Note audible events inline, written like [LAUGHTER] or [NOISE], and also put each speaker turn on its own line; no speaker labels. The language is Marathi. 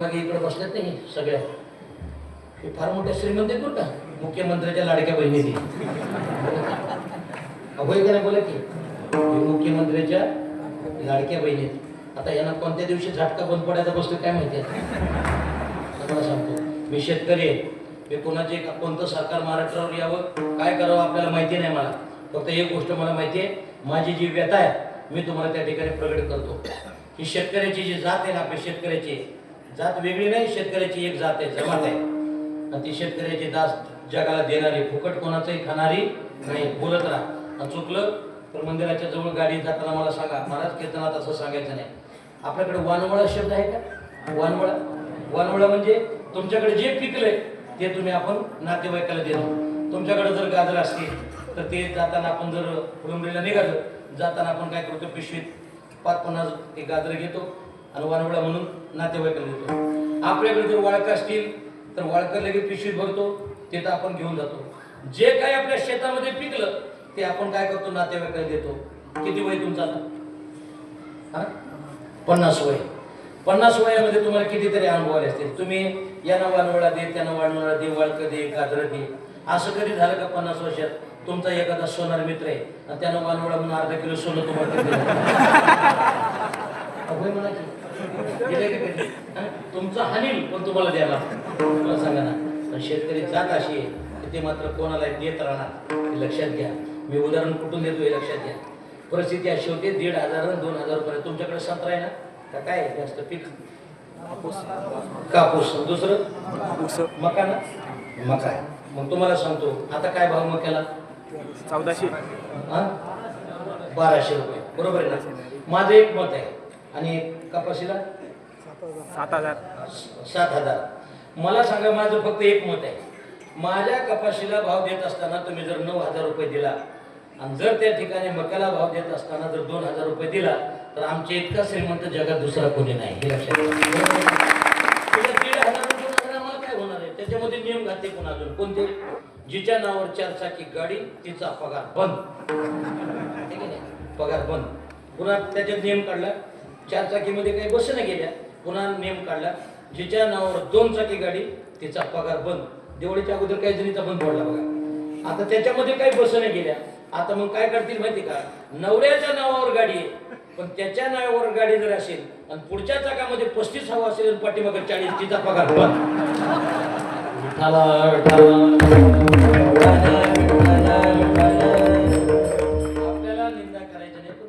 मागे इकडे बसल्यात नाही सगळ्या हे फार मोठ्या श्रीमंत आहेत बरं का? मुख्यमंत्र्याच्या लाडक्या बहिणी ती होय नाही बोला की मुख्यमंत्र्याच्या लाडक्या बहिणी आता यांना कोणत्या दिवशी झटका बंद पडायचा बसतो काय माहिती आहे? आता मला सांगतो. मी शेतकरी आहे. मी कोणाचे कोणतं सरकार महाराष्ट्रावर यावं? काय करावं आपल्याला माहिती नाही मला. फक्त एक गोष्ट मला माहिती आहे. माझी जी व्यथा आहे मी तुम्हाला त्या ठिकाणी प्रकट करतो. ही शेतकऱ्याची जी जात आहे ना आपल्या शेतकऱ्याची जात वेगळी नाही शेतकऱ्याची एक जात आहे जमात आहे. आणि ती शेतकऱ्याची दास जगाला देणारी फुकट कोणाचंही खाणारी नाही बोलत राहा. आणि चुकलं तर मंदिराच्या जवळ गाडी जाताना मला सांगा. महाराज कीर्तनात असं सांगायचं नाही. आपल्याकडे वानवळा शब्द आहे का? वानवळा? वानवळा म्हणजे तुमच्याकडे जे पिकलंय ते तुम्ही आपण नातेवाईकाला देतो. तुमच्याकडे जर गाजर असतील तर ते जाताना आपण जर फुलंबरीला निघालो जाताना आपण काय करतो? पिशवीत पाच पन्नास ते गाजर घेतो. आणि वानवळा म्हणून नातेवाईकाला देतो. आपल्याकडे जर वाळका असतील तर वाळका लगेच पिशवीत भरतो तिथं आपण घेऊन जातो. जे काही आपल्या शेतामध्ये पिकलं ते आपण काय करतो नातेवाईकाला देतो. किती वय तुमचा हा? पन्नास वय. पन्नास वयामध्ये तुम्हाला कितीतरी अनुभव आले असतील. तुम्ही यांना वानवळा दे त्यांना वानवळा दे वाळकं दे गाजर दे. असं कधी झालं का पन्नास वर्षात? तुमचा एखादा सोनार मित्र आहे आणि त्यानं वानवळा म्हणून अर्धा किलो सोनं तुम्हाला [LAUGHS] तुमचं हानील पण तुम्हाला द्यायला. मला सांगा ना पण शेतकरी जात अशी आहे ते मात्र कोणाला देत राहणार हे लक्षात घ्या. मी उदाहरण कुठून देतो हे लक्षात घ्या. परिस्थिती अशी होती दीड हजार दोन हजार रुपये. तुमच्याकडे संत्रा आहे ना? का काय जास्त पीक? कापूस. दुसरं? मका ना? मका आहे. मग तुम्हाला सांगतो आता काय भाव मक्याला?
चौदाशे?
बाराशे रुपये. बरोबर आहे ना? माझं एक मत आहे. आणि कपाशीला
सात हजार.
सात हजार. मला सांगा माझं फक्त एक मत आहे. माझ्या कपाशीला भाव देत असताना तुम्ही जर नऊ हजार रुपये दिला आणि जर त्या ठिकाणी मक्याला भाव देत असताना जर दोन हजार रुपये दिला तर आमच्या इतका श्रीमंत जगात दुसरा कोणी नाही. हे लक्षात दीड हजार रुपये आम्हाला काय होणार आहे? त्याच्यामध्ये नियम घातले कोण अजून? कोणते? जिच्या नावावर चार चाकी गाडी तिचा पगार बंद. ठीक आहे? पगार बंद. पुन्हा त्याच्यात नियम काढला? चार चाकीमध्ये काही बस नाही गेल्या. पुन्हा नेम काढला. जिच्या नावावर दोन चाकी गाडी तिचा पगार बंद. दिवाळीच्या अगोदर काही जणीचा बंद पडला बघा. आता त्याच्यामध्ये काही बस नाही गेल्या. आता मग काय करतील माहिती का? नवऱ्याच्या नावावर गाडी आहे. पण त्याच्या नावावर गाडी जर असेल आणि पुढच्या चाकामध्ये पस्तीस हवा असेल आणि पाठीमागे चाळीस तिचा पगार बंद. विठाला, विठाला.